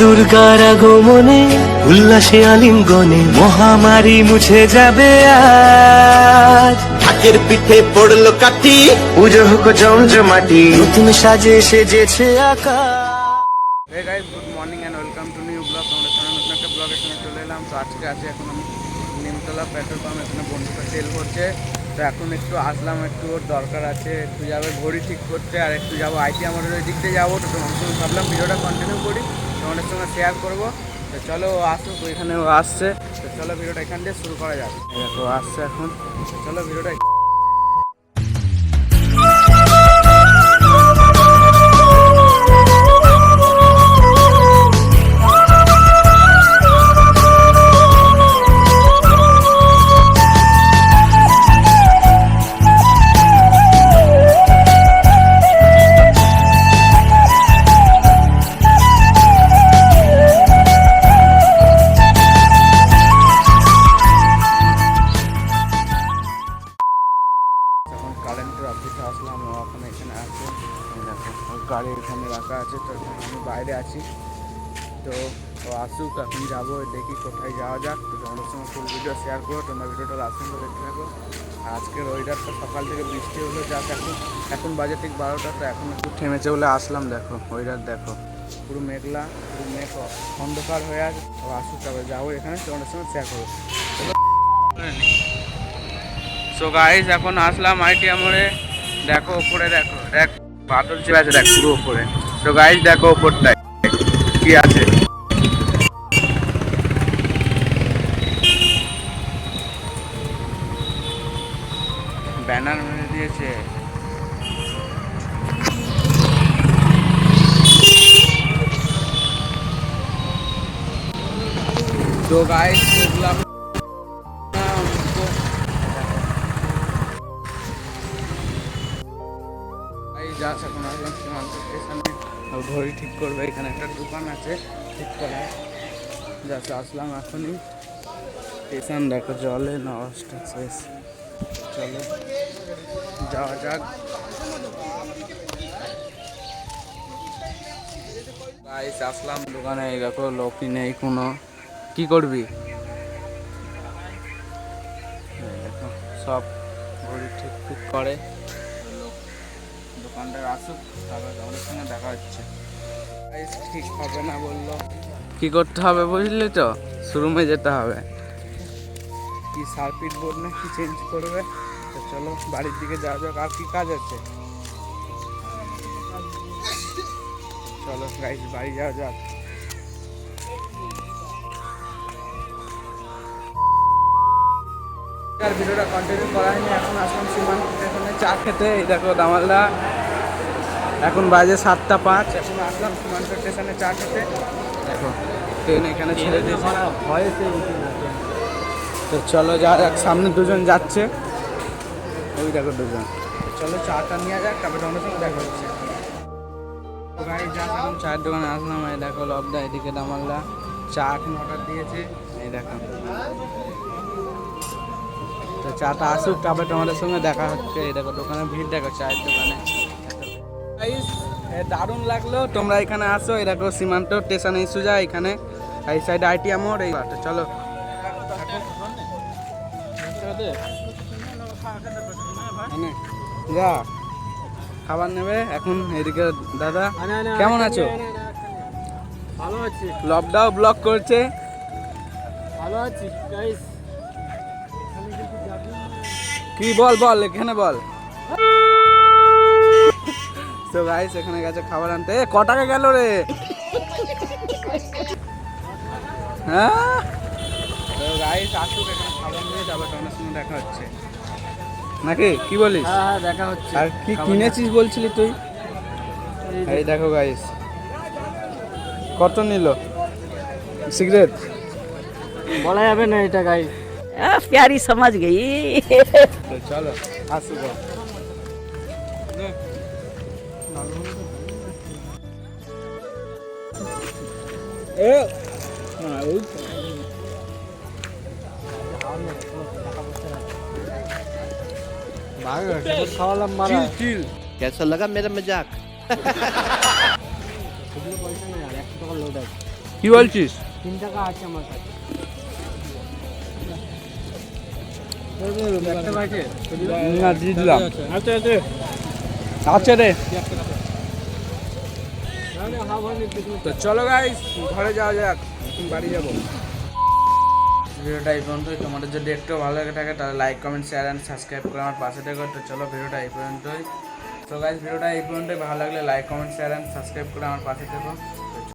দুর্গার আগমনে উল্লাসে আলিঙ্গনে মহামারী মুছে যাবে আজ। ঢাকের পিঠে পড়ল কাঠি। পুজো হোক জমজমাটি নতুন সাজে সেজেছে আকাশ। Hey guys good morning and welcome to new blog আমাদের সামনে নতুন একটা ব্লগের সঙ্গে চলে এলাম। তো আজকে আছে এখন আমি নিমতলা পেট্রোল পাম্প এখানে বন্ধুরা তেল করছে। তো এখন একটু আসলাম একটু ওর দরকার আছে। একটু যাবে ঘড়ি ঠিক করতে আর একটু যাব আইটি আমাদের ওই দিক দিয়ে যাব। তো সঙ্গে ভাবলাম ভিডিওটা কন্টিনিউ করি। তোমাদের সঙ্গে শেয়ার করব। তো চলো আসুক ওইখানে ও আসছে। তো চলো ভিডিওটা এখান দিয়ে শুরু করা যাবে ও আসছে এখন। তো চলো ভিডিওটা আছে, তো আমি বাইরে আছি। তো ও আসুক এখন যাব, দেখি কোথায় যাওয়া যাক। তো তোমাদের সঙ্গে ফুল ভিডিও শেয়ার করো তোমরা ভিডিওটা লাস্ট পর্যন্ত দেখতে থাকো। আর আজকের ওয়েদারটা সকাল থেকে বৃষ্টি হলো যাক এখন এখন বাজে ঠিক বারোটা, তো এখন একটু থেমেছে বলে আসলাম, দেখো ওয়েদার দেখো। পুরো মেঘলা, পুরো মেঘ অন্ধকার হয়ে আছে। ও আসুক, তারপরে যাব এখানে, তোমাদের সঙ্গে শেয়ার করব। সো গাইস এখন আসলাম আইটি আমরে দেখো, উপরে দেখো, দেখ, বাদল চেপে আছে, দেখ, পুরো উপরে। তো গাইস দেখো উপরটায় কি আছে? ব্যানার মেরে দিয়েছে। যাস এখন আসলাম সীমান্ত ঘড়ি ঠিক করবে, এখানে একটা দোকান আছে ঠিক করার। যাস আসলাম এখনই। স্টেশন দেখো, জলে নষ্ট শেষ। চলো, যাওয়া যাক। আসলাম দোকানে দেখো, লোকই নেই কোনো। কি করবি? সব ঘড়ি ঠিক ঠিক করে। দোকানদার আসুক তারপর আমাদের সঙ্গে দেখা হচ্ছে। ঠিক হবে না বলল। কি করতে হবে বুঝলি তো? শোরুমে যেতে হবে। কি সার্কিট বোর্ড না কি চেঞ্জ করবে? তো চলো বাড়ির দিকে যাওয়া যাক আর কি কাজ আছে? চলো গাইস বাড়ি যাওয়া যাক। আর ভিডিওটা কন্টিনিউ করা হয়নি এখন আসলাম সীমান্ত স্টেশনে চা খেতে। এই দেখো দামালদা। এখন বাজে সাতটা পাঁচ। এখন আসলাম সীমান্ত স্টেশনে চা খেতে দেখো ট্রেন এখানে ছেড়ে দিয়েছে। তো চলো যা সামনে দুজন যাচ্ছে। ওই দেখো দুজন। চলো চাটা নিয়ে যাক তারপরে তোমাদের সঙ্গে দেখা হচ্ছে। চায়ের দোকানে আসলাম এই দেখো লবদা এদিকে দামালদা। চা এখন অর্ডার দিয়েছে। এই দেখো। তো চাটা আসুক তারপরে তোমাদের সঙ্গে দেখা হচ্ছে। এই দেখো দোকানে ভিড় দেখো চায়ের দোকানে। দারুণ লাগল। তোমরা এখানে আসো দেখো সীমান্ত স্টেশনে ইস্যু এখানে এই সাইড আইটি আমর, এই তো চলো। যা, খাবার নেবে, এখন এদিকে দাদা, কেমন আছো? ভালো আছি লবডাও ব্লক করছে। ভালো আছি কি বল বল, এখানে বল। তো গাইস এখানে গেছে খাবার আনতে এ ক টাকা গেল রে হ্যাঁ তো গাইস আসুক এখানে খাবার নিয়ে যাবে তোমার সঙ্গে দেখা হচ্ছে নাকি কি বলিস হ্যাঁ হ্যাঁ দেখা হচ্ছে আর কি কিনেছিস বলছিলি তুই এই দেখো গাইস কত নিল সিগারেট বলা যাবে না এটা গাইস आ, प्यारी समझ गई তো চলো আসুক ও। कैसा लगा मेरा मजाक সেগুলো পয়সা নেই আর একশো টাকা লোড আছে কি বলছিস তিন টাকা আছে আমার কাছে না দিয়ে দিলাম আচ্ছা আচ্ছা আছে রে। তো চলো গাইস ঘরে যাওয়া যাক বাড়ি যাব। ভিডিওটা এই পর্যন্তই। তোমাদের যদি একটু ভালো লেগে থাকে, তাহলে like comment share and subscribe করে আমার পাশে থেকো। তো চলো ভিডিওটা এই পর্যন্তই। তো গাইস ভিডিওটা এই পর্যন্তই। ভালো লাগলে like comment share and subscribe করে আমার পাশে থেকো।